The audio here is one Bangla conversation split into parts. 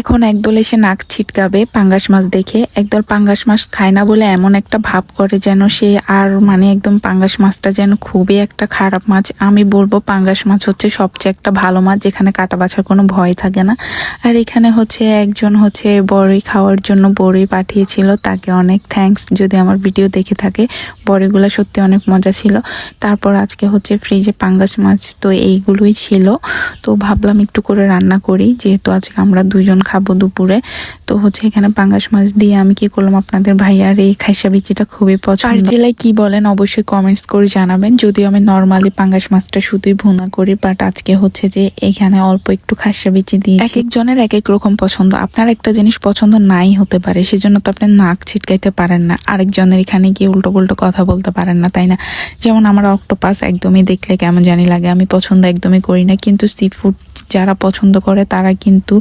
এখন একদল এসে নাক ছিটকাবে পাঙ্গাস মাছ দেখে। একদল পাঙ্গাস মাছ খায় না বলে এমন একটা ভাব করে যেন সে আর মানে একদম পাঙ্গাস মাছটা যেন খুবই একটা খারাপ মাছ। আমি বলব পাঙ্গাস মাছ হচ্ছে সবচেয়ে একটা ভালো মাছ, যেখানে কাটা বাছার কোনো ভয় থাকে না। আর এখানে হচ্ছে একজন হচ্ছে বড়ই খাওয়ার জন্য বড়ই পাঠিয়েছিল, তাকে অনেক থ্যাঙ্কস যদি আমার ভিডিও দেখে থাকে বড়িগুলো সত্যি অনেক মজা ছিল। তারপর আজকে হচ্ছে ফ্রিজে পাঙ্গাস মাছ তো এইগুলোই ছিল। তো ভাবলাম একটু করে রান্না করি যেহেতু আজকে আমরা দুজন খাব দুপুরে। তো হচ্ছে এখানে পাঙ্গাস মাছ দিয়ে আমি কি করলাম আপনাদের ভাইয়ার এই খাইসা বিচিটা খুবই পছন্দ। আর জেলায় কি বলেন অবশ্যই কমেন্টস করে জানাবেন। যদিও আমি নর্মালি পাঙ্গাস মাছটা শুধুই ভুনা করি বাট আজকে হচ্ছে যে এখানে অল্প একটু খাসা বিচি দিয়েছি। এক একজনের এক এক রকম পছন্দ। আপনার একটা জিনিস পছন্দ নাই হতে পারে সেজন্য তো আপনি নাক ছিটকাইতে পারেন না। আরেকজনের এখানে গিয়ে উল্টো পুল্টো কথা বলতে পারেন না, তাই না? যেমন আমার অক্টোপাস একদমই দেখলে কেমন জানি লাগে, আমি পছন্দ একদমই করি না, কিন্তু সি ফুড যারা পছন্দ করে তারা কিন্তু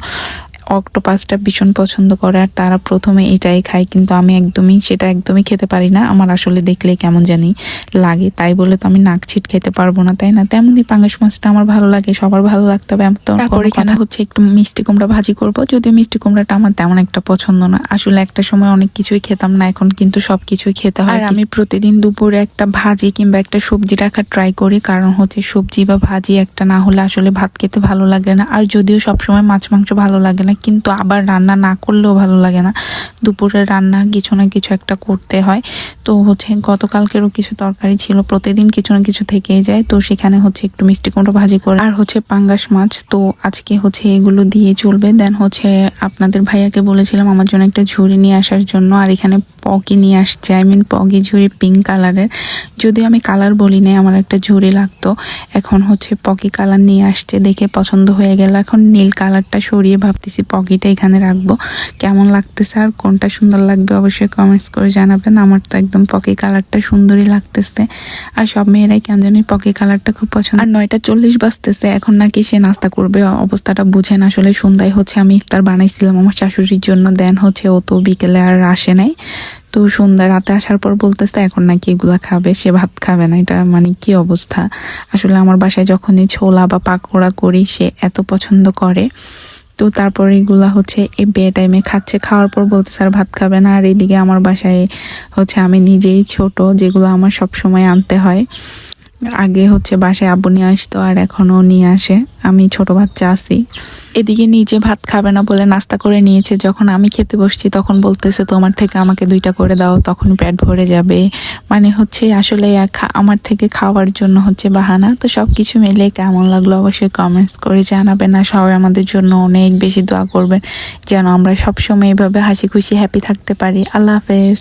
অক্টোপাসটা ভীষণ পছন্দ করে আর তারা প্রথমে এটাই খায় কিন্তু আমি একদমই সেটা একদমই খেতে পারি না। আমার আসলে দেখলে কেমন জানি লাগে। তাই বলে তো আমি নাক ছিট খেতে পারব না তাই না? তেমনই পাঙ্গাস মাছটা আমার ভালো লাগে সবার ভালো লাগতে হবে। তো তারপর এখানে হচ্ছে একটু মিষ্টি কুমড়া ভাজি করব। যদিও মিষ্টি কুমড়াটা আমার তেমন একটা পছন্দ না। আসলে একটা সময় অনেক কিছুই খেতাম না এখন কিন্তু সব কিছুই খেতে হয়। আর আমি প্রতিদিন দুপুরে একটা ভাজি কিংবা একটা সবজি রাখার ট্রাই করি। কারণ হচ্ছে সবজি বা ভাজি একটা না হলে আসলে ভাত খেতে ভালো লাগে না। আর যদিও সবসময় মাছ মাংস ভালো লাগে না কিন্তু আবার রান্না না করলেও ভালো লাগে না। দুপুরে রান্না কিছু না কিছু একটা করতে হয়। তো হচ্ছে গতকালকেরও কিছু তরকারি ছিল, প্রতিদিন কিছু না কিছু থেকেই যায়। তো সেখানে হচ্ছে একটু মিষ্টি কুমড়ো ভাজি করে আর হচ্ছে পাঙ্গাস মাছ। তো আজকে হচ্ছে এগুলো দিয়ে চলবে। দেন হচ্ছে আপনাদের ভাইয়াকে বলেছিলাম আমার জন্য একটা ঝুড়ি নিয়ে আসার জন্য। আর এখানে পকি নিয়ে আসছে। আই মিন পকি ঝুড়ি পিঙ্ক কালারের যদিও আমি কালার বলি নাই, আমার একটা ঝুড়ি লাগতো। এখন হচ্ছে পকি কালার নিয়ে আসছে, দেখে পছন্দ হয়ে গেল। এখন নীল কালারটা সরিয়ে ভাবতেছি পকিটা এখানে রাখব। কেমন লাগতেছে আর কোনটা সুন্দর লাগবে অবশ্যই কমেন্টস করে জানাবেন। আমার তো একদম পকি কালারটা সুন্দরই লাগতেছে। আর সব মেয়েরাই কেন জানি পকি কালারটা খুব পছন্দ। আর নয়টা চল্লিশ বাজতেছে, এখন নাকি সে নাস্তা করবে। অবস্থাটা বুঝেন আসলে সন্ধ্যায় হচ্ছে আমি ইফতার বানাইছিলাম আমার শাশুড়ির জন্য। দেন হচ্ছে ও তো বিকেলে আর আসে নাই। তো সন্ধ্যা, রাতে আসার পর বলতেছে, এখন নাকি এগুলো খাবে? সে ভাত খাবে না। এটা মানে কি অবস্থা? আসলে আমার বাসায় যখনই ছোলা বা পাকোড়া করি, সে এত পছন্দ করে। তো তারপর এগুলো হচ্ছে এই বে টাইমে খাচ্ছে। খাওয়ার পর বলতে স্যার ভাত খাবে না। আর এদিকে আমার বাসায় হচ্ছে আমি নিজেই ছোট, যেগুলো আমার সব সময় আনতে হয়। আগে হচ্ছে বাসায় আব্বু নিয়ে আসতো আর এখনও নিয়ে আসে। আমি ছোট বাচ্চা আছি। এদিকে নিজে ভাত খাবে না বলে নাস্তা করে নিয়েছে। যখন আমি খেতে বসছি তখন বলতেছে, তোমার থেকে আমাকে দুইটা করে দাও তখন পেট ভরে যাবে। মানে হচ্ছে আসলে আমার থেকে খাওয়ার জন্য হচ্ছে বাহানা। তো সব কিছু মিলে কেমন লাগল অবশ্যই কমেন্টস করে জানাবেন আর সবাই আমাদের জন্য অনেক বেশি দোয়া করবেন, যেন আমরা সবসময় এভাবে হাসি খুশি হ্যাপি থাকতে পারি। আল্লাহ হাফেজ।